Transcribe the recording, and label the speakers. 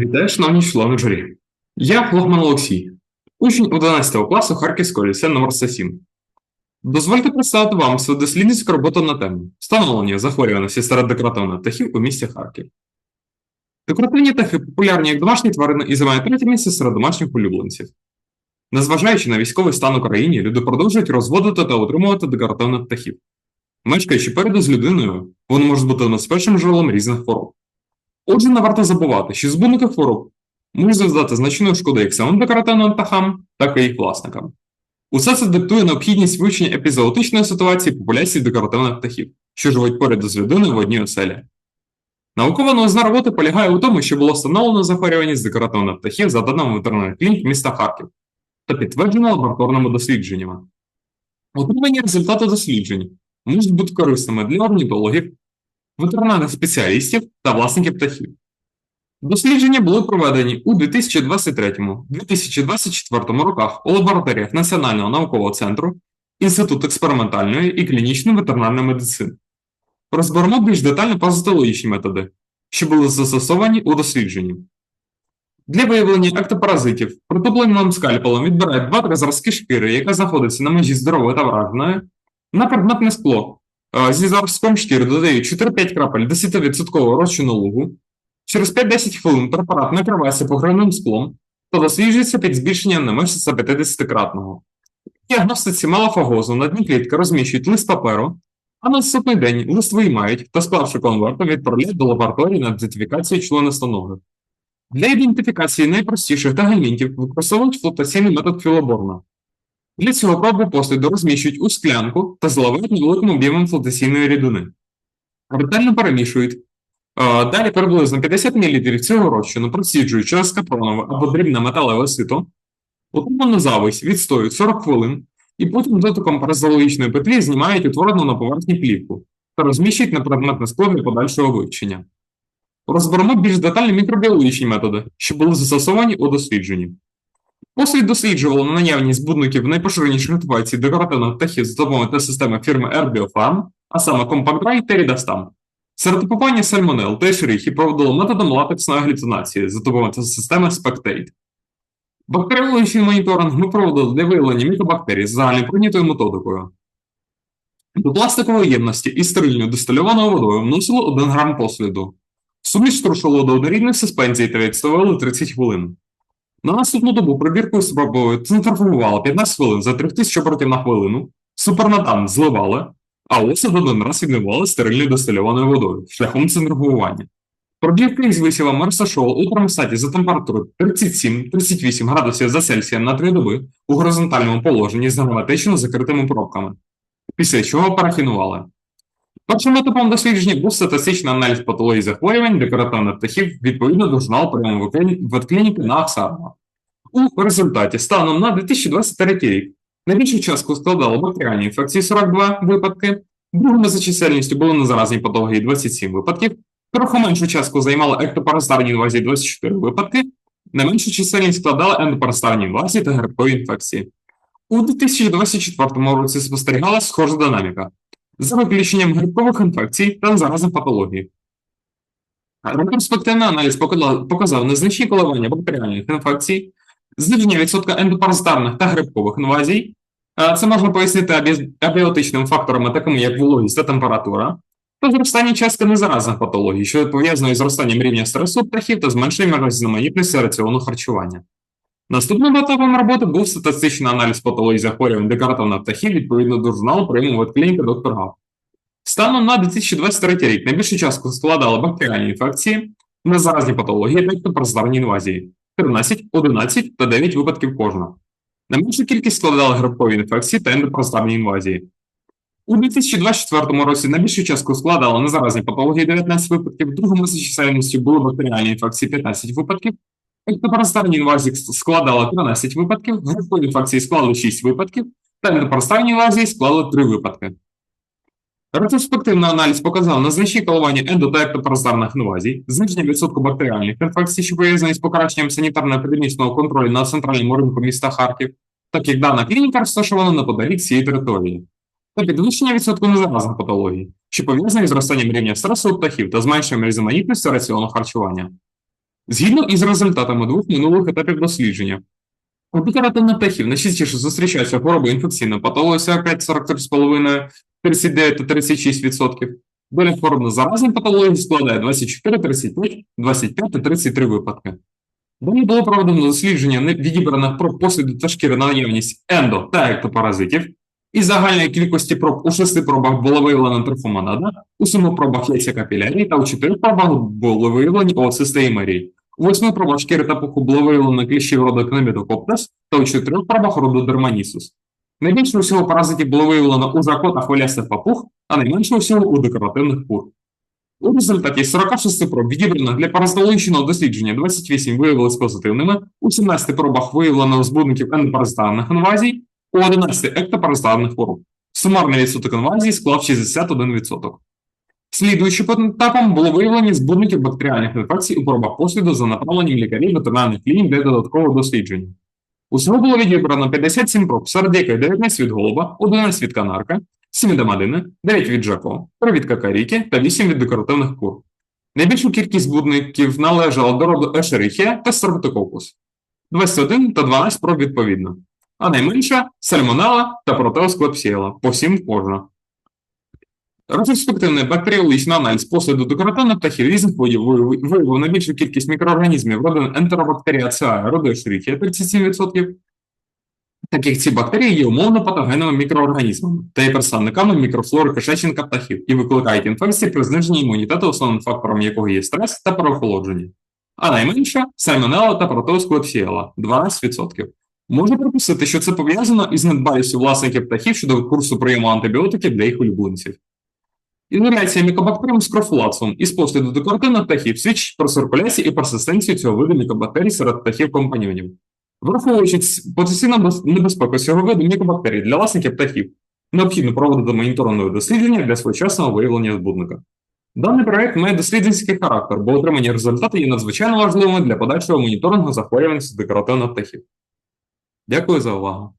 Speaker 1: Вітаю, шановні члени журі. Я Логман Олексій, учень 11 класу Харківського ліцею номер 107. Дозвольте представити вам свою дослідницьку роботу на тему встановлення захворюваності серед декоративних птахів у місті Харків. Декоративні птахи популярні як домашні тварини і займають третє місце серед домашніх улюбленців. Незважаючи на військовий стан у країні, люди продовжують розводити та утримувати декоративних птахів. Мешкаючи поряд з людиною, вони можуть бути небезпечним джерелом різних хвороб. Отже, не варто забувати, що збудники хвороб можуть завдати значної шкоди як самим декоративним птахам, так і їх власникам. Усе це диктує необхідність вивчення епізоотичної ситуації популяції декоративних птахів, що живуть поряд з людиною в одній оселі. Наукова новизна роботи полягає у тому, що було встановлено захворюваність декоративних птахів за даними ветеринарних клінік міста Харків та підтверджено лабораторними дослідженнями. Отримані результати досліджень можуть бути корисними для орнітологів, ветеринарних спеціалістів та власників птахів. Дослідження були проведені у 2023-2024 роках у лабораторіях Національного наукового центру, Інституту експериментальної і клінічної ветеринарної медицини. Розберемо більш детально пазотологічні методи, що були застосовані у дослідженні. Для виявлення ектопаразитів протопленим скальпелом відбирають 2-3 зразки шкіри, яка знаходиться на межі здорової та враженої, на предметне скло. Зі зразком шкіри додають 4-5 крапель 10% розчину лугу. Через 5-10 хвилин препарат накривається пограним склом та досліджується під збільшенням не менше 50-кратного. В діагностиці малофагозу на дні клітки розміщують лист паперу, а на наступний день лист виймають та, склавши конвертом, відправляють до лабораторії на ідентифікацію членистоноги. Для ідентифікації найпростіших тагельмінтів використовують флотаційний метод філоборна. Для цього пробу посліду розміщують у склянку та заливають невеликим об'ємом флотаційної рідини. Ретельно перемішують. Далі приблизно 50 мл цього розчину проціджують через капронове або дрібне металеве сито, утриману зависть відстоюють 40 хвилин і потім дотиком паразологічної петлі знімають утворену на поверхні плівку та розміщують на предметне скло для подальшого вивчення. Розберемо більш детальні мікробіологічні методи, що були застосовані у дослідженні. Послід досліджувало на наявність збудників найпоширеніших мотивацій декоративних птахів за допомогою системи фірми Airbiofarm, а саме Compact Dry та Ridastam. Сертифікування сальмонел та ешерихі проводило методом латексної аглютинації за допомогою системи Spectate. Бактеріологічний моніторинг ми проводили для виявлення мікобактерій з загальноприйнятою методикою. До пластикової ємності із стерильною дистильованою водою вносили 1 грам посліду. Суміш струшували до однорідних суспензій та відставили 30 хвилин. На наступну добу пробіркою спробою центрифугували 15 хвилин. За 3000 обертів на хвилину, супернатан зливали, а осад один раз відмивали стерильною дистильованою водою. Шляхом центрифугування. Пробірка із висівами розташовували у термостаті за температурою 37-38 градусів за Цельсієм на 3 доби у горизонтальному положенні з герметично закритими пробками, після чого парафінували. Першим етапом дослідження був статистичний аналіз патології захворювань декоративних птахів відповідно до журналу прийому ветклініки на Аксарма. У результаті станом на 2023 рік найбільшу частку складали бактеріальні інфекції 42 випадки, другими за чисельністю були незаразні патології 27 випадків, трохи меншу частку займали ектопаразитарні інвазії 24 випадки, не меншу чисельність складали ендопаразитарні інвазії та грибкові інфекції. У 2024 році спостерігалася схожа динаміка за виключенням грибкових інфекцій та заразних патологій. Ретроспективний аналіз показав, незначні коливання бактеріальних інфекцій, зниження відсотка ендопаразитарних та грибкових інвазій. Це можна пояснити абіотичними факторами, такими як вологість та температура, та зростання частки незаразних патологій, що пов'язано із зростанням рівня стресу птахів та зменшенням різноманітності раціону харчування. Наступним етапом роботи був статистичний аналіз патології захворювань декоративних птахів відповідно до журналу прийому ветклініки доктор Гав. Станом на 2023 рік найбільшу частку складали бактеріальні інфекції, незаразні патології та ектопаразитарні інвазії 13, 11 та 9 випадків кожна. Найменшу кількість складали грибкові інфекції та ендопаразитарні інвазії. У 2024 році найбільшу частку складали незаразні патології 19 випадків, другому за чисельністю були бактеріальні інфекції 15 випадків, ектопаразитарні інвазії складали 13 випадків, грибкові інфекції склали 6 випадків, та ендопаразитарні інвазії склали 3 випадки. Ретроспективний аналіз показав незначні коливання ендо- та ектопаразитарних інвазій, зниження відсотку бактеріальних інфекцій, що пов'язані з покращенням санітарно-епідемічного контролю на центральному ринку міста Харків, так як дана клініка розташована неподалік цієї території, та підвищення відсотку незаразних патологій, що пов'язані з зростанням рівня стресу у птахів та зменшенням різноманітності раціону харчування. Згідно із результатами двох минулих етапів дослідження, у декоративних птахів найчастіше зустрічаються хвороби інфекційної патології 45, 43,5, 39 та 36%. Доля хвороб заразних патологій складає 24, 35, 25 та 33 випадки. Далі було проведено дослідження відібраних проб посліду та шкіри на наявність ендо та ектопаразитів. Із загальної кількості проб у шести пробах було виявлено трифомонада, у семи пробах яйця капілярії та у чотирьох пробах були виявлені oocysti і мерії. Восьми пробах шкіри та пуху було виявлено кліщів роду Cnemidocoptes та у чотирьох пробах роду Дерманісус. Найбільше всього паразитів було виявлено у жако та хвилястих папуг, а найменше всього у декоративних кур. У результаті 46 проб відібраних для паразитологічного дослідження 28 виявилися позитивними, у 17 пробах виявлено збудників ендопаразитарних інвазій, у 11 ектопаразитарних хвороб. Сумарний відсоток інвазій склав 61%. Слідуючим етапом було виявлення збудників бактеріальних інфекцій у пробах посліду за направленням лікарів ветеринарних клінік для додаткового дослідження. Усього було відібрано 57 проб, серед яких 19 від голуба, 11 від канарка, 7 від амадини, 9 від жако, 3 від какаріки та 8 від декоративних кур. Найбільшу кількість збудників належала до роду Escherichia та Streptococcus – 21 та 12 проб відповідно, а найменша – сальмонелла та Proteus – по 7 кожна. Ретроспективний бактеріологічний аналіз посліду декоративних птахів різних видів виявив найбільшу кількість мікроорганізмів родин Enterobacteria роду Escherichia – 37%, так як ці бактерії є умовно патогенними мікроорганізмами та є представниками мікрофлори кишечника птахів і викликають інфекції при зниженні імунітету, основним фактором якого є стрес та переохолодження. А найменша сальмонелла та Proteus klebsiella – 12%. Можна припустити, що це пов'язано із недбалістю власників птахів щодо курсу прийому антибіотиків для їх улюбленців. Інгаляція мікобактеріум скрофулацум із посліду декоративних птахів свідчить про циркуляцію і персистенцію цього виду мікобактерій серед птахів-компаньйонів. Враховуючи ц- потенційну без- небезпеку цього виду мікобактерій для власників птахів, необхідно проводити моніторингове дослідження для своєчасного виявлення збудника. Даний проект має дослідницький характер, бо отримані результати є надзвичайно важливими для подальшого моніторингу захворюваності декоративних птахів. Дякую за увагу.